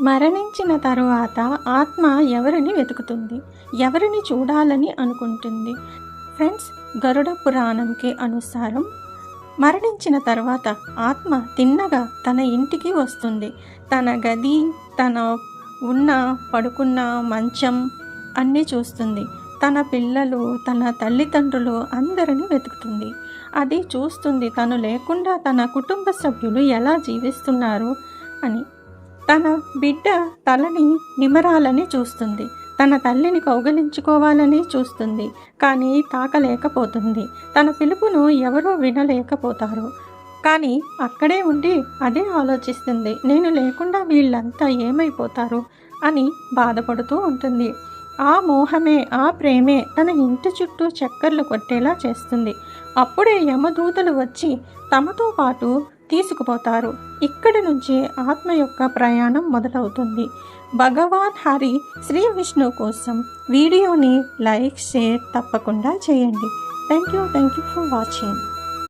మరణించిన తరువాత ఆత్మ ఎవరిని వెతుకుతుంది? ఎవరిని చూడాలని అనుకుంటుంది? ఫ్రెండ్స్ గరుడ పురాణంకి అనుసారం మరణించిన తర్వాత ఆత్మ తిన్నగా తన ఇంటికి వస్తుంది. తన గది తన ఉన్న పడుకున్న మంచం అన్నీ చూస్తుంది. తన పిల్లలు తన తల్లిదండ్రులు అందరిని వెతుకుతుంది. అది చూస్తుంది తను లేకుండా తన కుటుంబ సభ్యులు ఎలా జీవిస్తున్నారు అని. తన బిడ్డ తలని నిమరాలని చూస్తుంది. తన తల్లిని కౌగలించుకోవాలని చూస్తుంది. కానీ తాకలేకపోతుంది. తన పిలుపును ఎవరూ వినలేకపోతారు. కానీ అక్కడే ఉండి అదే ఆలోచిస్తుంది. నేను లేకుండా వీళ్ళంతా ఏమైపోతారు? అని బాధపడుతూ ఉంటుంది. ఆ మోహమే ఆ ప్రేమే తన ఇంటి చుట్టూ చక్కర్లు కొట్టేలా చేస్తుంది. అప్పుడే యమదూతలు వచ్చి తమతో పాటు తీసుకుపోతారు. ఇక్కడి నుంచే ఆత్మ యొక్క ప్రయాణం మొదలవుతుంది. భగవాన్ హరి శ్రీ విష్ణు కోసం వీడియోని లైక్ షేర్ తప్పకుండా చేయండి. Thank you thank you for watching.